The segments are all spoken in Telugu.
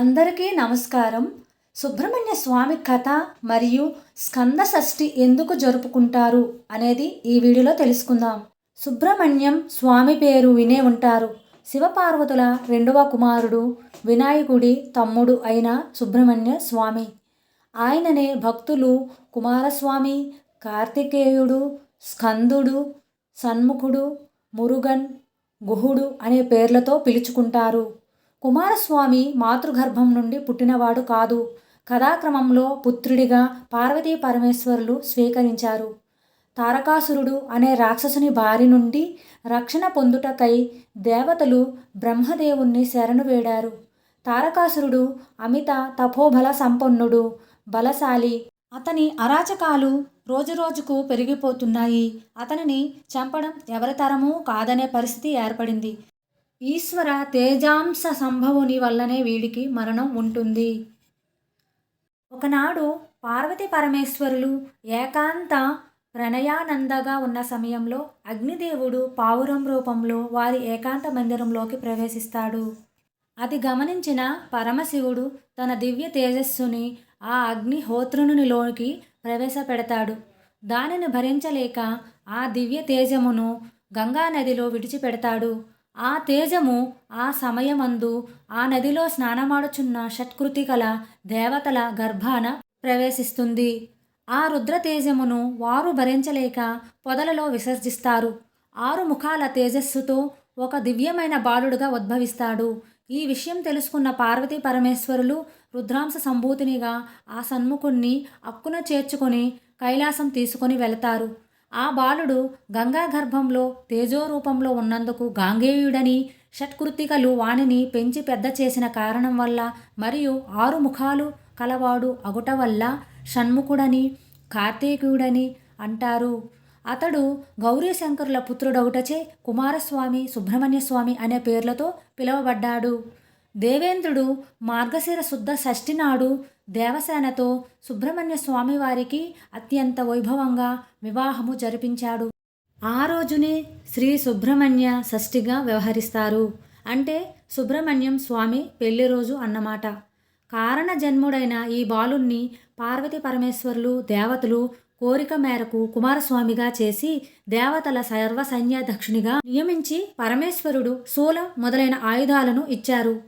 అందరికీ నమస్కారం. సుబ్రహ్మణ్య స్వామి కథ మరియు స్కంద షష్ఠి ఎందుకు జరుపుకుంటారు అనేది ఈ వీడియోలో తెలుసుకుందాం. సుబ్రహ్మణ్యం స్వామి పేరు వినే ఉంటారు. శివపార్వతుల రెండవ కుమారుడు వినాయకుడి తమ్ముడు అయిన సుబ్రహ్మణ్య స్వామి. ఆయననే భక్తులు కుమారస్వామి కార్తికేయుడు స్కందుడు సన్ముఖుడు మురుగన్ గుహుడు అనే పేర్లతో పిలుచుకుంటారు. కుమారస్వామి మాతృగర్భం నుండి పుట్టినవాడు కాదు. కథాక్రమంలో పుత్రుడిగా పార్వతీ పరమేశ్వరులు స్వీకరించారు. తారకాసురుడు అనే రాక్షసుని బారి నుండి రక్షణ పొందుటకై దేవతలు బ్రహ్మదేవుణ్ణి శరణు వేడారు. తారకాసురుడు అమిత తపోబల సంపన్నుడు బలశాలి. అతని అరాచకాలు రోజురోజుకు పెరిగిపోతున్నాయి. అతనిని చంపడం ఎవరి తరమూ కాదనే పరిస్థితి ఏర్పడింది. ఈశ్వర తేజాంశ సంభవుని వల్లనే వీడికి మరణం ఉంటుంది. ఒకనాడు పార్వతి పరమేశ్వరులు ఏకాంత ప్రణయానందగా ఉన్న సమయంలో అగ్నిదేవుడు పావురం రూపంలో వారి ఏకాంత మందిరంలోకి ప్రవేశిస్తాడు. అది గమనించిన పరమశివుడు తన దివ్య తేజస్సుని ఆ అగ్నిహోత్రునిలోకి ప్రవేశపెడతాడు. దానిని భరించలేక ఆ దివ్య తేజమును గంగానదిలో విడిచిపెడతాడు. ఆ తేజము ఆ సమయమందు ఆ నదిలో స్నానమాడుచున్న షట్కృతికల దేవతల గర్భాన ప్రవేశిస్తుంది. ఆ రుద్ర తేజమును వారు భరించలేక పొదలలో విసర్జిస్తారు. ఆరు ముఖాల తేజస్సుతో ఒక దివ్యమైన బాలుడుగా ఉద్భవిస్తాడు. ఈ విషయం తెలుసుకున్న పార్వతీ పరమేశ్వరులు రుద్రాంశ సంభూతినిగా ఆ సన్ముఖుణ్ణి అక్కున చేర్చుకొని కైలాసం తీసుకొని వెళతారు. ఆ బాలుడు గంగా గర్భంలో తేజోరూపంలో ఉన్నందుకు గాంగేయుడని షట్కృతికలు వాణిని పెంచి పెద్ద చేసిన కారణం వల్ల మరియు ఆరు ముఖాలు కలవాడు అగుట వల్ల షణ్ముఖుడని కార్తీకుడని అంటారు. అతడు గౌరీశంకరుల పుత్రుడొకటచే కుమారస్వామి సుబ్రహ్మణ్య స్వామి అనే పేర్లతో పిలువబడ్డాడు. దేవేంద్రుడు మార్గశిర శుద్ధ షష్ఠి నాడు దేవసేనతో సుబ్రహ్మణ్య స్వామి వారికి అత్యంత వైభవంగా వివాహము జరిపించాడు. ఆ రోజునే శ్రీ సుబ్రహ్మణ్య షష్ఠిగా వ్యవహరిస్తారు. అంటే సుబ్రహ్మణ్యం స్వామి పెళ్ళి రోజు అన్నమాట. కారణ జన్ముడైన ఈ బాలుణ్ణి పార్వతి పరమేశ్వరులు దేవతలు కోరిక మేరకు కుమారస్వామిగా చేసి దేవతల సర్వసైన్యాధ్యక్షునిగా నియమించి పరమేశ్వరుడు శూలం మొదలైన ఆయుధాలను ఇచ్చారు.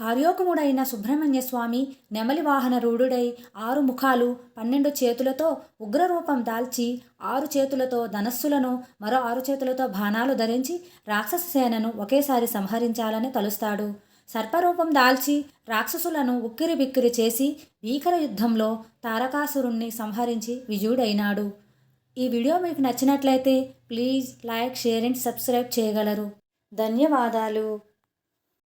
కార్యోకముడైన సుబ్రహ్మణ్య స్వామి నెమలి వాహన రూఢుడై ఆరు ముఖాలు పన్నెండు చేతులతో ఉగ్రరూపం దాల్చి ఆరు చేతులతో ధనస్సులను మరో ఆరు చేతులతో బాణాలు ధరించి రాక్షస సేనను ఒకేసారి సంహరించాలని తలుస్తాడు. సర్పరూపం దాల్చి రాక్షసులను ఉక్కిరి బిక్కిరి చేసి భీకర యుద్ధంలో తారకాసురుణ్ణి సంహరించి విజయుడైనాడు. ఈ వీడియో మీకు నచ్చినట్లయితే please like share and subscribe చేయగలరు. ధన్యవాదాలు.